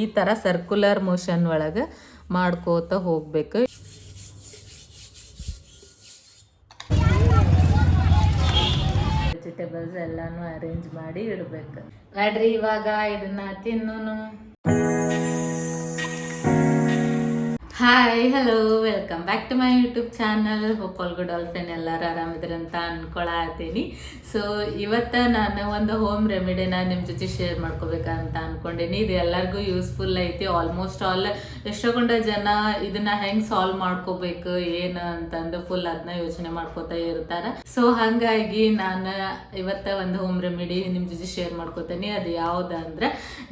ಈ ಥರ circular motion ಒಳಗೆ ಮಾಡ್ಕೋತ ಹೋಗ್ಬೇಕು. ವೆಜಿಟೇಬಲ್ಸ್ ಎಲ್ಲಾನು ಅರೇಂಜ್ ಮಾಡಿ ಇಡಬೇಕು. ನೋಡ್ರಿ ಇವಾಗ ಇದನ್ನ ತಿನ್ನೋನು. Hi hello welcome back to my YouTube channel all friend ಎಲ್ಲರೂ ಆರಾಮಿದ್ರಂತ ಅನ್ಕೊಳತ್ತೀನಿ ಸೊ ಇವತ್ತು ನಾನು ಒಂದು ಹೋಮ್ ರೆಮಿಡಿನ ನಿಮ್ಮ ಜೊತೆ ಶೇರ್ ಮಾಡ್ಕೋಬೇಕಂತ ಅಂದ್ಕೊಂಡೀನಿ ಇದು ಎಲ್ಲರಿಗೂ ಯೂಸ್ಫುಲ್ ಐತಿ. ಆಲ್ಮೋಸ್ಟ್ ಆಲ್ ಎಷ್ಟೊಂಡ ಜನ ಇದನ್ನ ಹೆಂಗ್ ಸಾಲ್ವ್ ಮಾಡ್ಕೋಬೇಕು, ಏನು ಅಂತಂದು ಫುಲ್ ಅದನ್ನ ಯೋಚನೆ ಮಾಡ್ಕೋತಾ ಇರ್ತಾರೆ. ಸೊ ಹಾಗಾಗಿ ನಾನು ಇವತ್ತ ಒಂದು ಹೋಮ್ ರೆಮಿಡಿ ನಿಮ್ಮ ಜೊತೆ ಶೇರ್ ಮಾಡ್ಕೋತೀನಿ. ಅದು ಯಾವುದಂದ್ರೆ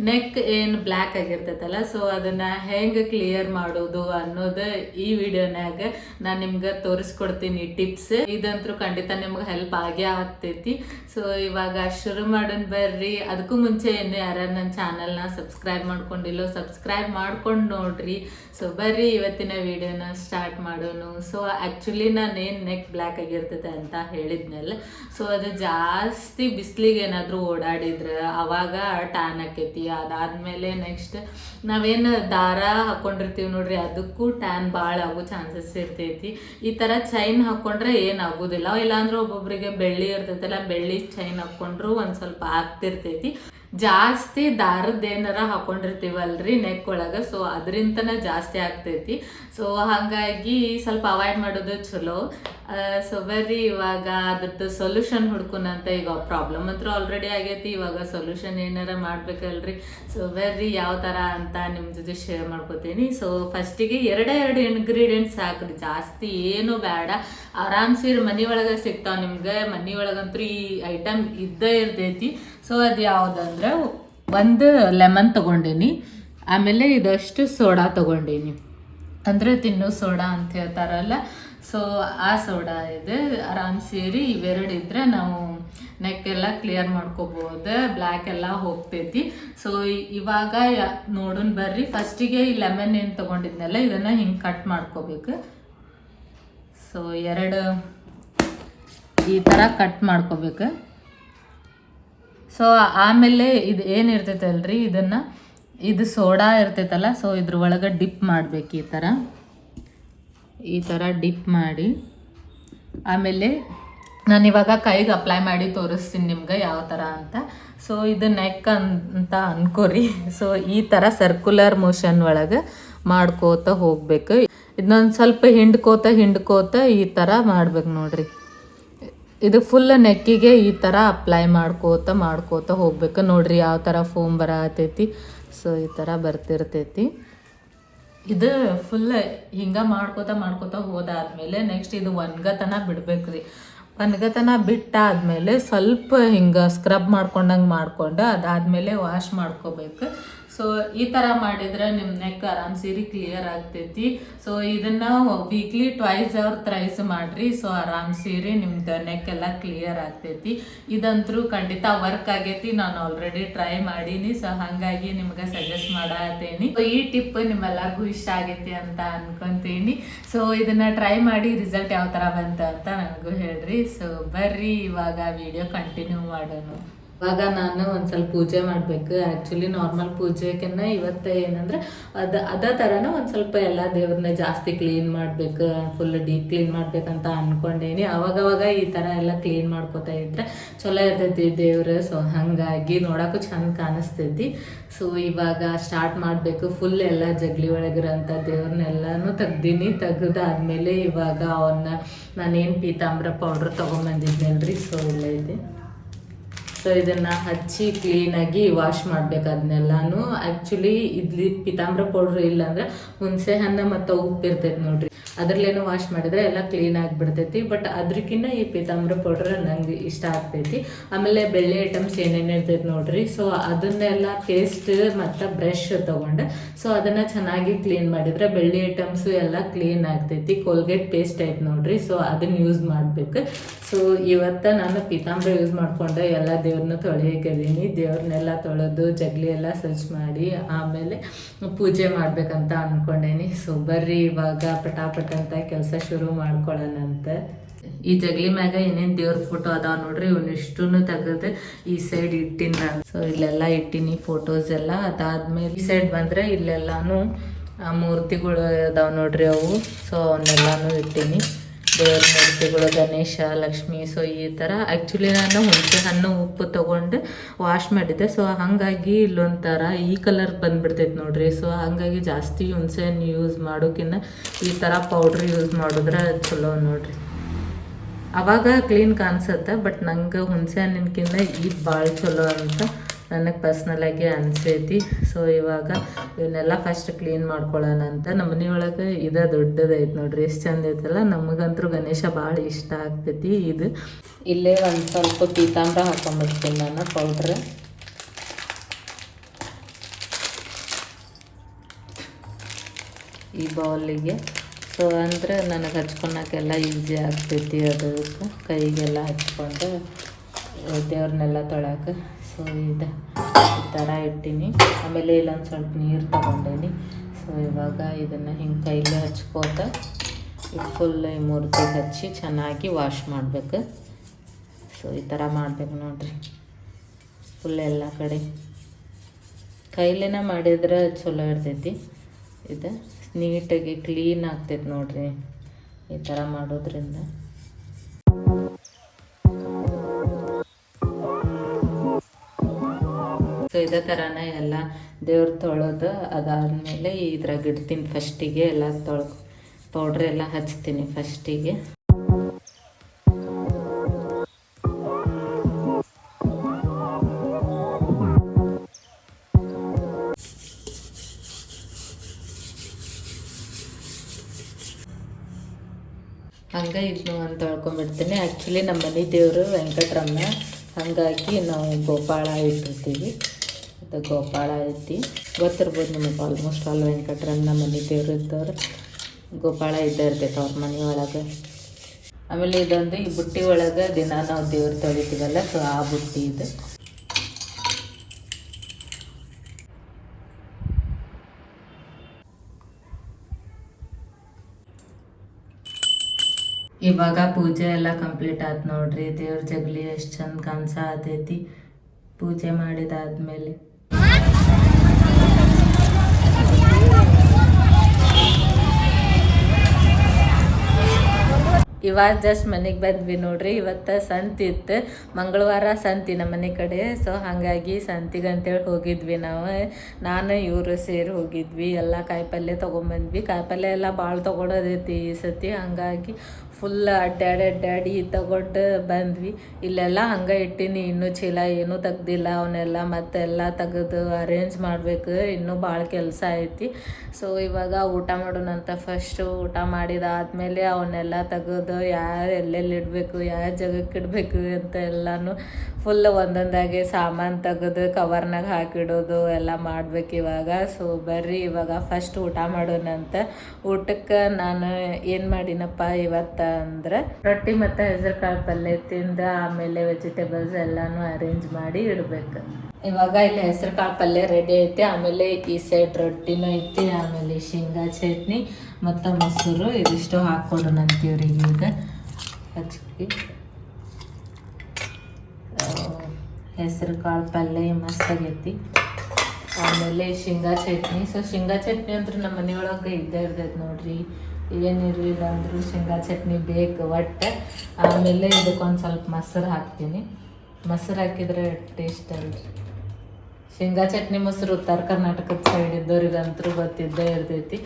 ನೆಕ್ ಏನು ಬ್ಲ್ಯಾಕ್ ಆಗಿರ್ತೈತಲ್ಲ ಸೊ ಅದನ್ನ ಹೆಂಗ್ ಕ್ಲಿಯರ್ ಮಾಡೋದು ಅನ್ನೋದು ಈ ವಿಡಿಯೋನ್ಯಾಗ ನಾನು ನಿಮ್ಗೆ ತೋರಿಸ್ಕೊಡ್ತೀನಿ ಟಿಪ್ಸ್ ಇದಂತೂ ಖಂಡಿತ ನಿಮ್ಗೆ ಹೆಲ್ಪ್ ಆಗೇ ಆಗ್ತೈತಿ. ಸೊ ಇವಾಗ ಶುರು ಮಾಡೋಣ ಬರ್ರಿ. ಅದಕ್ಕೂ ಮುಂಚೆ ಏನು ಯಾರು ನನ್ನ ಚಾನಲ್ನ ಸಬ್ಸ್ಕ್ರೈಬ್ ಮಾಡ್ಕೊಂಡಿಲ್ಲೋ ಸಬ್ಸ್ಕ್ರೈಬ್ ಮಾಡ್ಕೊಂಡು ನೋಡ್ರಿ. ಸೊ ಬರ್ರಿ ಇವತ್ತಿನ ವಿಡಿಯೋನ ಸ್ಟಾರ್ಟ್ ಮಾಡೋನು. ಸೊ ಆ್ಯಕ್ಚುಲಿ ನಾನು ಏನು ನೆಕ್ ಬ್ಲ್ಯಾಕ್ ಆಗಿರ್ತದೆ ಅಂತ ಹೇಳಿದ್ನಲ್ಲ. ಸೊ ಅದು ಜಾಸ್ತಿ ಬಿಸಿಲಿಗೆ ಏನಾದರೂ ಓಡಾಡಿದ್ರೆ ಅವಾಗ ಟ್ಯಾನ್ ಆಕೈತಿ. ಅದಾದ್ಮೇಲೆ ನೆಕ್ಸ್ಟ್ ನಾವೇನು ದಾರ ಹಾಕೊಂಡಿರ್ತೀವಿ ನೋಡ್ರಿ ಅದಕ್ಕೂ ಟ್ಯಾನ್ ಭಾಳ ಆಗೋ ಚಾನ್ಸಸ್ ಇರ್ತೈತಿ. ಈ ಥರ ಚೈನ್ ಹಾಕ್ಕೊಂಡ್ರೆ ಏನಾಗೋದಿಲ್ಲ ಇಲ್ಲಾಂದ್ರೆ ಒಬ್ಬೊಬ್ರಿಗೆ ಬೆಳ್ಳಿ ಇರ್ತೈತಲ್ಲ, ಬೆಳ್ಳಿ ಚೈನ್ ಹಾಕ್ಕೊಂಡ್ರು ಒಂದು ಸ್ವಲ್ಪ ಆಗ್ತಿರ್ತೈತಿ. ಜಾಸ್ತಿ ದಾರದ ಏನಾರ ಹಾಕೊಂಡಿರ್ತೀವಲ್ರಿ ನೆಕ್ ಒಳಗೆ? ಸೊ ಅದರಿಂದನೇ ಜಾಸ್ತಿ ಆಗ್ತೈತಿ. ಸೊ ಹಾಗಾಗಿ ಸ್ವಲ್ಪ ಅವಾಯ್ಡ್ ಮಾಡೋದು ಚಲೋ. ಸೊ ಬರ್ರಿ ಇವಾಗ ಅದ್ರದ್ದು ಸೊಲ್ಯೂಷನ್ ಹುಡ್ಕೊನಂತ ಈಗ ಪ್ರಾಬ್ಲಮ್ ಹತ್ರ ಆಲ್ರೆಡಿ ಆಗೈತಿ. ಇವಾಗ ಸೊಲ್ಯೂಷನ್ ಏನಾರ ಮಾಡ್ಬೇಕಲ್ರಿ? ಸೊ ಬರ್ರಿ ಯಾವ ಥರ ಅಂತ ನಿಮ್ಮ ಜೊತೆ ಶೇರ್ ಮಾಡ್ಕೋತೀನಿ. ಸೊ ಫಸ್ಟಿಗೆ ಎರಡೇ ಎರಡು ಇಂಗ್ರೀಡಿಯೆಂಟ್ಸ್ ಹಾಕ್ರಿ. ಜಾಸ್ತಿ ಏನು ಬೇಡ ಆರಾಮ್ಸಿ ಮನೆ ಒಳಗೆ ಸಿಗ್ತಾವ ನಿಮ್ಗೆ. ಮನೆ ಒಳಗಂತೂ ಈ ಐಟಮ್ ಇದ್ದೇ ಇರ್ತೈತಿ. ಸೊ ಅದು ಯಾವುದಂದ್ರೆ, ಒಂದು ಲೆಮನ್ ತೊಗೊಂಡೀನಿ. ಆಮೇಲೆ ಇದಷ್ಟು ಸೋಡಾ ತೊಗೊಂಡೀನಿ. ಅಂದರೆ ತಿನ್ನು ಸೋಡಾ ಅಂತ ಹೇಳ್ತಾರಲ್ಲ. ಸೊ ಆ ಸೋಡಾ ಇದೆ ಆರಾಮ್ ಸೇರಿ ಇವೆರಡು ಇದ್ರೆ ನಾವು ನೆಕ್ ಎಲ್ಲ ಕ್ಲಿಯರ್ ಮಾಡ್ಕೋಬೋದು. ಬ್ಲ್ಯಾಕ್ ಎಲ್ಲ ಹೋಗ್ತೈತಿ. ಸೊ ಇವಾಗ ನೋಡೋಣ ಬರ್ರಿ. ಫಸ್ಟಿಗೆ ಈ ಲೆಮನ್ ಏನು ತೊಗೊಂಡಿದ್ನಲ್ಲ, ಇದನ್ನು ಹಿಂಗೆ ಕಟ್ ಮಾಡ್ಕೋಬೇಕು. ಸೊ ಎರಡು ಈ ಥರ ಕಟ್ ಮಾಡ್ಕೋಬೇಕು. ಸೊ ಆಮೇಲೆ ಇದು ಏನು ಇರ್ತೈತಲ್ರಿ ಇದನ್ನು ಇದು ಸೋಡಾ ಇರ್ತೈತಲ್ಲ ಸೊ ಇದ್ರ ಒಳಗೆ ಡಿಪ್ ಮಾಡಬೇಕು ಈ ಥರ ಈ ಥರ ಡಿಪ್ ಮಾಡಿ, ಆಮೇಲೆ ನಾನು ಇವಾಗ ಕೈಗೆ ಅಪ್ಲೈ ಮಾಡಿ ತೋರಿಸ್ತೀನಿ ನಿಮ್ಗೆ ಯಾವ ಥರ ಅಂತ. ಸೊ ಇದು ನೆಕ್ ಅಂತ ಅನ್ಕೋರಿ. ಸೊ ಈ ಥರ ಸರ್ಕ್ಯುಲರ್ ಮೋಷನ್ ಒಳಗೆ ಮಾಡ್ಕೋತ ಹೋಗ್ಬೇಕು. ಇದನ್ನೊಂದು ಸ್ವಲ್ಪ ಹಿಂಡ್ಕೋತ ಹಿಂಡ್ಕೋತ ಈ ಥರ ಮಾಡ್ಬೇಕು ನೋಡ್ರಿ. ಇದು ಫುಲ್ ನೆಕ್ಕಿಗೆ ಈ ಥರ ಅಪ್ಲೈ ಮಾಡ್ಕೋತ ಮಾಡ್ಕೋತ ಹೋಗ್ಬೇಕು. ನೋಡ್ರಿ ಯಾವ ಥರ ಫೋಮ್ ಬರತೈತಿ. ಸೊ ಈ ಥರ ಬರ್ತಿರ್ತೈತಿ. ಇದು ಫುಲ್ ಹಿಂಗ ಮಾಡ್ಕೋತ ಮಾಡ್ಕೋತ ಹೋದಾದ್ಮೇಲೆ ನೆಕ್ಸ್ಟ್ ಇದು ಒನ್ಗತನ ಬಿಡ್ಬೇಕ್ರಿ. ಒನ್ಗತನ ಬಿಟ್ಟಾದ್ಮೇಲೆ ಸ್ವಲ್ಪ ಹಿಂಗೆ ಸ್ಕ್ರಬ್ ಮಾಡ್ಕೊಂಡಂಗೆ ಮಾಡ್ಕೊಂಡು ಅದಾದಮೇಲೆ ವಾಶ್ ಮಾಡ್ಕೋಬೇಕು. ಸೊ ಈ ಥರ ಮಾಡಿದ್ರೆ ನಿಮ್ಮ ನೆಕ್ ಆರಾಮ್ ಸೀರಿ ಕ್ಲಿಯರ್ ಆಗ್ತೈತಿ. ಸೊ ಇದನ್ನ ವೀಕ್ಲಿ ಟ್ವೈಸ್ ಅವ್ರ ಥ್ರೈಸ್ ಮಾಡ್ರಿ. ಸೊ ಆರಾಮ್ ಸೀರಿ ನಿಮ್ದು ನೆಕ್ ಎಲ್ಲ ಕ್ಲಿಯರ್ ಆಗ್ತೈತಿ. ಇದಂತರೂ ಖಂಡಿತ ವರ್ಕ್ ಆಗೈತಿ. ನಾನು ಆಲ್ರೆಡಿ ಟ್ರೈ ಮಾಡೀನಿ. ಸೊ ಹಾಗಾಗಿ ನಿಮ್ಗೆ ಸಜೆಸ್ಟ್ ಮಾಡತ್ತೇನಿ ಸೊ ಈ ಟಿಪ್ ನಿಮ್ಮೆಲ್ಲರಿಗೂ ಇಷ್ಟ ಆಗೈತಿ ಅಂತ ಅನ್ಕೊಂತೀನಿ. ಸೊ ಇದನ್ನ ಟ್ರೈ ಮಾಡಿ ರಿಸಲ್ಟ್ ಯಾವ ಥರ ಬಂತ ಅಂತ ನನಗೂ ಹೇಳ್ರಿ. ಸೊ ಬರ್ರಿ, ಇವಾಗ ವಿಡಿಯೋ ಕಂಟಿನ್ಯೂ ಮಾಡೋಣ. ಇವಾಗ ನಾನು ಒಂದು ಸ್ವಲ್ಪ ಪೂಜೆ ಮಾಡಬೇಕು. ಆ್ಯಕ್ಚುಲಿ ನಾರ್ಮಲ್ ಪೂಜೆಕಿನ್ನ ಇವತ್ತು ಏನಂದ್ರೆ ಅದು, ಅದೇ ಥರನೇ ಒಂದು ಸ್ವಲ್ಪ ಎಲ್ಲ ದೇವ್ರನ್ನ ಜಾಸ್ತಿ ಕ್ಲೀನ್ ಮಾಡಬೇಕು ಫುಲ್ ಡೀಪ್ ಕ್ಲೀನ್ ಮಾಡ್ಬೇಕಂತ ಅನ್ಕೊಂಡೇನಿ. ಅವಾಗವಾಗ ಈ ಥರ ಎಲ್ಲ ಕ್ಲೀನ್ ಮಾಡ್ಕೋತಾ ಇದ್ರೆ ಚಲೋ ಇರ್ತೈತಿ ದೇವ್ರು ಸೊ ಹಾಗಾಗಿ ನೋಡೋಕ್ಕೂ ಚಂದ ಕಾಣಿಸ್ತೈತಿ. ಸೊ ಇವಾಗ ಸ್ಟಾರ್ಟ್ ಮಾಡಬೇಕು. ಫುಲ್ ಎಲ್ಲ ಜಗ್ಲಿ ಒಳಗಿರೋಂಥ ದೇವ್ರನ್ನೆಲ್ಲನೂ ತೆಗ್ದೀನಿ. ತೆಗ್ದಾದ್ಮೇಲೆ ಇವಾಗ ಅವನ್ನ ನಾನೇನು ಪೀತಾಂಬ್ರ ಪೌಡ್ರ್ ತೊಗೊಂಬಂದಿದ್ನಲ್ರಿ? ಸೊ ಎಲ್ಲ ಇದೆ ಸೊ ಇದನ್ನ ಹಚ್ಚಿ ಕ್ಲೀನಾಗಿ ವಾಶ್ ಮಾಡಬೇಕು ಅದನ್ನೆಲ್ಲಾನು ಆ್ಯಕ್ಚುಲಿ ಇದ್ಲಿ ಪಿತಾಂಬ್ರ ಪೌಡ್ರ್ ಇಲ್ಲ ಅಂದ್ರೆ ಹುಣಸೆ ಹಣ್ಣ ಮತ್ತು ಉಪ್ಪು ಇರ್ತೈತೆ ನೋಡ್ರಿ. ಅದ್ರಲ್ಲೇನೋ ವಾಶ್ ಮಾಡಿದ್ರೆ ಎಲ್ಲ ಕ್ಲೀನ್ ಆಗಿಬಿಡ್ತೈತಿ. ಬಟ್ ಅದ್ರಕ್ಕಿಂತ ಈ ಪೀತಾಂಬರ ಪೌಡ್ರ್ ನಂಗೆ ಇಷ್ಟ ಆಗ್ತೈತಿ. ಆಮೇಲೆ ಬೆಳ್ಳಿ ಐಟಮ್ಸ್ ಏನೇನು ಇರ್ತೈತಿ ನೋಡ್ರಿ. ಸೊ ಅದನ್ನೆಲ್ಲ ಪೇಸ್ಟ್ ಮತ್ತು ಬ್ರಷ್ ತೊಗೊಂಡು ಸೊ ಅದನ್ನು ಚೆನ್ನಾಗಿ ಕ್ಲೀನ್ ಮಾಡಿದ್ರೆ ಬೆಳ್ಳಿ ಐಟಮ್ಸು ಎಲ್ಲ ಕ್ಲೀನ್ ಆಗ್ತೈತಿ. ಕೋಲ್ಗೇಟ್ ಪೇಸ್ಟ್ ಐತೆ ನೋಡ್ರಿ. ಸೊ ಅದನ್ನು ಯೂಸ್ ಮಾಡಬೇಕು. ಸೊ ಇವತ್ತು ನಾನು ಪೀತಾಂಬರ ಯೂಸ್ ಮಾಡಿಕೊಂಡು. ಎಲ್ಲ ದೇವ್ರನ್ನ ತೊಳೆಯಕಿದ್ದೀನಿ ದೇವ್ರನ್ನೆಲ್ಲ ತೊಳೆದು ಜಗ್ಲಿ ಎಲ್ಲ ಸ್ವಚ್ಛ ಮಾಡಿ ಆಮೇಲೆ ಪೂಜೆ ಮಾಡಬೇಕಂತ ಅಂದ್ಕೊಂಡೇನಿ ಸೊ ಬರ್ರಿ ಇವಾಗ ಪಟಾಪಟ್ ಅಂತ ಕೆಲಸ ಶುರು ಮಾಡ್ಕೊಳ್ಳೋಣಂತ ಈ ಜಗ್ಲಿ ಮ್ಯಾಗ ಏನೇನು ದೇವ್ರ ಫೋಟೋ ಅದಾವ ನೋಡ್ರಿ ಇಷ್ಟನ್ನು ತೆಗೆದು ಈ ಸೈಡ್ ಇಟ್ಟಿನ ಸೊ ಇಲ್ಲೆಲ್ಲ ಇಟ್ಟಿನಿ ಫೋಟೋಸ್ ಎಲ್ಲ. ಅದಾದ್ಮೇಲೆ ಈ ಸೈಡ್ ಬಂದ್ರೆ ಇಲ್ಲೆಲ್ಲಾನು ಆ ಮೂರ್ತಿಗಳು ಅದಾವ ನೋಡ್ರಿ ಅವು. ಸೊ ಅವನ್ನೆಲ್ಲಾನು ಇಟ್ಟಿನಿ. ದೇವ್ರ ಮೂರ್ತಿಗಳು, ಗಣೇಶ, ಲಕ್ಷ್ಮಿ ಸೊ ಈ ಥರ ಆ್ಯಕ್ಚುಲಿ ನಾನು ಹುಣಸೆ ಹಣ್ಣು ಉಪ್ಪು ತೊಗೊಂಡು ವಾಶ್ ಮಾಡಿದ್ದೆ. ಸೊ ಹಾಗಾಗಿ ಇಲ್ಲೊಂಥರ ಈ ಕಲರ್ ಬಂದ್ಬಿಡ್ತೈತೆ ನೋಡ್ರಿ. ಸೊ ಹಾಗಾಗಿ ಜಾಸ್ತಿ ಹುಣಸೆ ಹಣ್ಣು ಯೂಸ್ ಮಾಡೋಕ್ಕಿಂತ ಈ ಥರ ಪೌಡ್ರ್ ಯೂಸ್ ಮಾಡಿದ್ರೆ ಚಲೋ ನೋಡ್ರಿ. ಅವಾಗ ಕ್ಲೀನ್ ಕಾಣಿಸುತ್ತೆ ಬಟ್ ನಂಗೆ ಹುಣಸೆ ಹಣ್ಣಿನಕಿಂತ ಇದು ಭಾಳ ಚಲೋ ಅಂತ ನನಗೆ ಪರ್ಸ್ನಲಾಗಿ ಅನಿಸೈತಿ. ಸೊ ಇವಾಗ ಇವನ್ನೆಲ್ಲ ಫಸ್ಟ್ ಕ್ಲೀನ್ ಮಾಡ್ಕೊಳ್ಳೋಣ ಅಂತ. ನಮ್ಮ ಮನೆಯೊಳಗೆ ಇದ ದೊಡ್ಡದೈತೆ ನೋಡ್ರಿ, ಎಷ್ಟು ಚಂದ ಐತಲ್ಲ. ನಮಗಂತೂ ಗಣೇಶ ಭಾಳ ಇಷ್ಟ ಆಗ್ತೈತಿ ಇದು. ಇಲ್ಲೇ ಒಂದು ಸ್ವಲ್ಪ ಪೀತಾಂಬ್ರ ಹಾಕೊಂಡ್ಬಿಡ್ತೀನಿ ನಾನು ಪೌಡ್ರ್ ಈ ಬೌಲಿಗೆ ಸೊ ಅಂದ್ರೆ ನನಗೆ ಹಚ್ಕೊಳಕ್ಕೆಲ್ಲ ಈಸಿ ಆಗ್ತೈತಿ ಅದಕ್ಕೆ ಕೈಗೆಲ್ಲ ಹಚ್ಕೊಂಡು, ದೇವ್ರನ್ನೆಲ್ಲ ತೊಳಕ್ಕೆ ಸೊ ಇದು. ಈ ಥರ ಇಟ್ಟೀನಿ. ಆಮೇಲೆ ಇಲ್ಲೊಂದು ಸ್ವಲ್ಪ ನೀರು ತಗೊಂಡೇನಿ. ಸೊ ಇವಾಗ ಇದನ್ನು ಹಿಂಗೆ ಕೈಲಿ ಹಚ್ಕೋತ ಫುಲ್ ಈ ಹಚ್ಚಿ ಚೆನ್ನಾಗಿ ವಾಶ್ ಮಾಡಬೇಕು. ಸೊ ಈ ಥರ ಮಾಡಬೇಕು ನೋಡಿರಿ. ಫುಲ್ ಎಲ್ಲ ಕಡೆ. ಕೈಲೇನ ಮಾಡಿದ್ರೆ ಚಲೋ ಇರ್ತೈತಿ. ಇದು ನೀಟಾಗಿ ಕ್ಲೀನ್ ಆಗ್ತೈತೆ ನೋಡಿರಿ. ಈ ಥರ ಮಾಡೋದ್ರಿಂದ. ಸೊ ಇದೇ ಥರನೇ ಎಲ್ಲ ದೇವ್ರ ತೊಳೆದು ಅದಾದಮೇಲೆ ಇದ್ರಾಗ ಇಡ್ತೀನಿ ಫಸ್ಟಿಗೆ, ಎಲ್ಲ ತೊಳ್ ಪೌಡ್ರ್ ಎಲ್ಲ ಹಚ್ತೀನಿ ಫಸ್ಟಿಗೆ. ಹಂಗೆ ಇದನ್ನು ಅಂತ ತೊಳ್ಕೊಂಬಿಡ್ತೀನಿ ಆ್ಯಕ್ಚುಲಿ ನಮ್ಮ ಮನೆ ದೇವರು ವೆಂಕಟರಮಣ, ಹಂಗಾಗಿ ನಾವು ಗೋಪಾಳ ಇಟ್ಟಿರ್ತೀವಿ. ಮತ್ತು ಗೋಪಾಳ ಐತಿ. ಗೊತ್ತಿರ್ಬೋದು ನಿಮಗೆ ಆಲ್ಮೋಸ್ಟ್ ಆಲ್ ವೆಂಕಟರಮಣ ಮನೆ ದೇವ್ರು ಇದ್ದವ್ರು ಗೋಪಾಳ ಇದ್ದೇ ಇರ್ತೈತೆ ಅವ್ರ ಮನೆ ಒಳಗೆ. ಆಮೇಲೆ ಇದೊಂದು ಈ ಬುಟ್ಟಿ ಒಳಗೆ ದಿನ ನಾವು ದೇವ್ರು ತೊಳಿತೀವಲ್ಲ ಸೊ ಆ ಬುಟ್ಟಿ ಇದು. ಇವಾಗ ಪೂಜೆ ಎಲ್ಲ ಕಂಪ್ಲೀಟ್ ಆಯ್ತು ನೋಡ್ರಿ, ದೇವ್ರ ಜಗಲಿ ಎಷ್ಟು ಚಂದ ಕಾಣಿಸ ಆತೈತಿ. ಪೂಜೆ ಮಾಡಿದಾದ್ಮೇಲೆ. ಇವಾಗ ಜಸ್ಟ್ ಮನೆಗೆ ಬಂದ್ವಿ ನೋಡ್ರಿ. ಇವತ್ತು ಸಂತಿ ಇತ್ತು. ಮಂಗಳವಾರ ಸಂತಿ ನಮ್ಮ ಮನೆ ಕಡೆ. ಸೊ ಹಾಗಾಗಿ ಸಂತಿಗೆ ಅಂತೇಳಿ ಹೋಗಿದ್ವಿ ನಾವು. ನಾನು, ಇವರು ಸೇರಿ ಹೋಗಿದ್ವಿ. ಎಲ್ಲ ಕಾಯಿಪಲ್ಯ ತೊಗೊಂಬಂದ್ವಿ. ಕಾಯಿಪಲ್ಯ ಎಲ್ಲ ಭಾಳ ತೊಗೊಳೋದೈತಿ ಈ ಸತಿ. ಹಾಗಾಗಿ ಫುಲ್ ಅಡ್ಡಾಡಿ ಅಡ್ಡಾಡಿ ತಗೊಂಡು ಬಂದ್ವಿ. ಇಲ್ಲೆಲ್ಲ ಹಂಗೆ ಇಟ್ಟಿನಿ. ಇನ್ನೂ ಚೀಲ ಏನೂ ತೆಗ್ದಿಲ್ಲ. ಅವನ್ನೆಲ್ಲ ಮತ್ತೆಲ್ಲ ತೆಗೆದು ಅರೇಂಜ್ ಮಾಡಬೇಕು. ಇನ್ನೂ ಭಾಳ ಕೆಲಸ ಐತಿ. ಸೊ ಇವಾಗ ಊಟ ಮಾಡೋಣಂತ ಫಸ್ಟು ಊಟ ಮಾಡಿದಾದ್ಮೇಲೆ ಅವನ್ನೆಲ್ಲ ತೆಗೆದು ಯಾರು ಎಲ್ಲೆಲ್ಲಿ ಇಡಬೇಕು ಯಾವ ಜಾಗಕ್ಕೆ ಇಡಬೇಕು ಅಂತ ಎಲ್ಲಾನು ಫುಲ್ ಒಂದೊಂದಾಗಿ ಸಾಮಾನು ತೆಗೆದು ಕವರ್ನಾಗ ಹಾಕಿಡೋದು ಎಲ್ಲ ಮಾಡ್ಬೇಕು ಇವಾಗ. ಸೊ ಬರ್ರಿ ಇವಾಗ ಫಸ್ಟ್ ಊಟ ಮಾಡೋಣ ಅಂತ. ಊಟಕ್ಕೆ ನಾನು ಏನು ಮಾಡಿನಪ್ಪ ಇವತ್ತು ಅಂದ್ರೆ ರೊಟ್ಟಿ ಮತ್ತು ಹೆಸರುಕಾಳು ಪಲ್ಯ ತಿಂದು ಆಮೇಲೆ ವೆಜಿಟೇಬಲ್ಸ್ ಎಲ್ಲಾನು ಅರೇಂಜ್ ಮಾಡಿ ಇಡಬೇಕು. ಇವಾಗ ಇಲ್ಲಿ ಹೆಸರು ಕಾಳು ಪಲ್ಯ ರೆಡಿ ಐತಿ. ಆಮೇಲೆ ಈ ಸೈಡ್ ರೊಟ್ಟಿನೂ ಐತಿ, ಆಮೇಲೆ ಶೇಂಗಾ ಚಟ್ನಿ. ಮತ್ತು ಮೊಸರು ಇದಿಷ್ಟು ಹಾಕ್ಕೊಡೋಣ ಅಂತೀವ್ರಿಗೆ ಈಗ. ಹಚ್ಚಿ ಹೆಸರು ಕಾಳು ಪಲ್ಯ ಮಸ್ತಾಗೈತಿ ಆಮೇಲೆ ಶೇಂಗಾ ಚಟ್ನಿ. ಸೊ ಶೇಂಗಾ ಚಟ್ನಿ ಅಂದ್ರೆ ನಮ್ಮ ಮನೆಯೊಳಗೆ ಇದ್ದೇ ಇರ್ತೈತೆ ನೋಡ್ರಿ. ಏನಿರಲಿಲ್ಲ ಅಂದರೂ ಶೇಂಗಾ ಚಟ್ನಿ ಬೇಕು ಒಟ್ಟು. ಆಮೇಲೆ ಇದಕ್ಕೊಂದು ಸ್ವಲ್ಪ ಮೊಸರು ಹಾಕ್ತೀನಿ. ಮೊಸರು ಹಾಕಿದ್ರೆ ಟೇಸ್ಟ್ ಅಲ್ರಿ. ಶೇಂಗಾ ಚಟ್ನಿ ಮೊಸರು ಉತ್ತರ ಕರ್ನಾಟಕದ ಸೈಡ್ ಇದ್ದವ್ರಿಗಂತರೂ ಗೊತ್ತಿದ್ದೇ ಇರ್ತೈತಿ.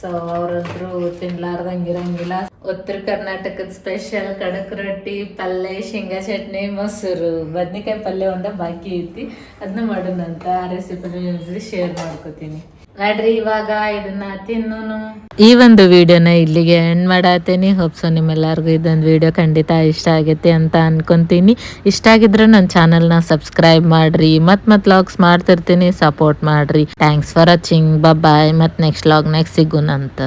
ಸೊ ಅವ್ರಂತರೂ ತಿನ್ಲಾರ್ದಂಗ ಇರಂಗಿಲ್ಲ ಉತ್ತರ ಕರ್ನಾಟಕದ ಸ್ಪೆಷಲ್ ಕಡಕ್ ರೊಟ್ಟಿ ಪಲ್ಯ ಶೇಂಗಾ ಚಟ್ನಿ, ಮೊಸರು. ಬದ್ನಿಕಾಯಿ ಪಲ್ಯ ಒಂದ ಬಾಕಿ ಐತಿ. ಅದನ್ನ ಮಾಡೋಣಂತ ಆ ರೆಸಿಪಿ ಶೇರ್ ಮಾಡ್ಕೋತೀನಿ. ನೋಡ್ರಿ ಇವಾಗ ಇದನ್ನ ತಿನ್ನು ಈ ಒಂದು ವಿಡಿಯೋನ ಇಲ್ಲಿಗೆ ಎಂಡ್ ಮಾಡತ್ತೇನಿ ಹೋಪ್ಸು ನಿಮ್ಮೆಲ್ಲರಿಗೂ ಇದೊಂದು ವಿಡಿಯೋ ಖಂಡಿತ ಇಷ್ಟ ಆಗೈತೆ ಅಂತ ಅನ್ಕೊಂತೀನಿ. ಇಷ್ಟ ಆಗಿದ್ರೆ ನನ್ನ ಚಾನಲ್ನ ಸಬ್ಸ್ಕ್ರೈಬ್ ಮಾಡ್ರಿ. ಮತ್ ಮತ್ ಲಾಗ್ಸ್ ಮಾಡ್ತಿರ್ತೀನಿ. ಸಪೋರ್ಟ್ ಮಾಡ್ರಿ. ಥ್ಯಾಂಕ್ಸ್ ಫಾರ್ ವಾಚಿಂಗ್ ಬಾಯ್ ಮತ್ ನೆಕ್ಸ್ಟ್ ಲಾಗ್ ನೆಕ್ಸ್ಟ್ ಸಿಗೋಣಂತ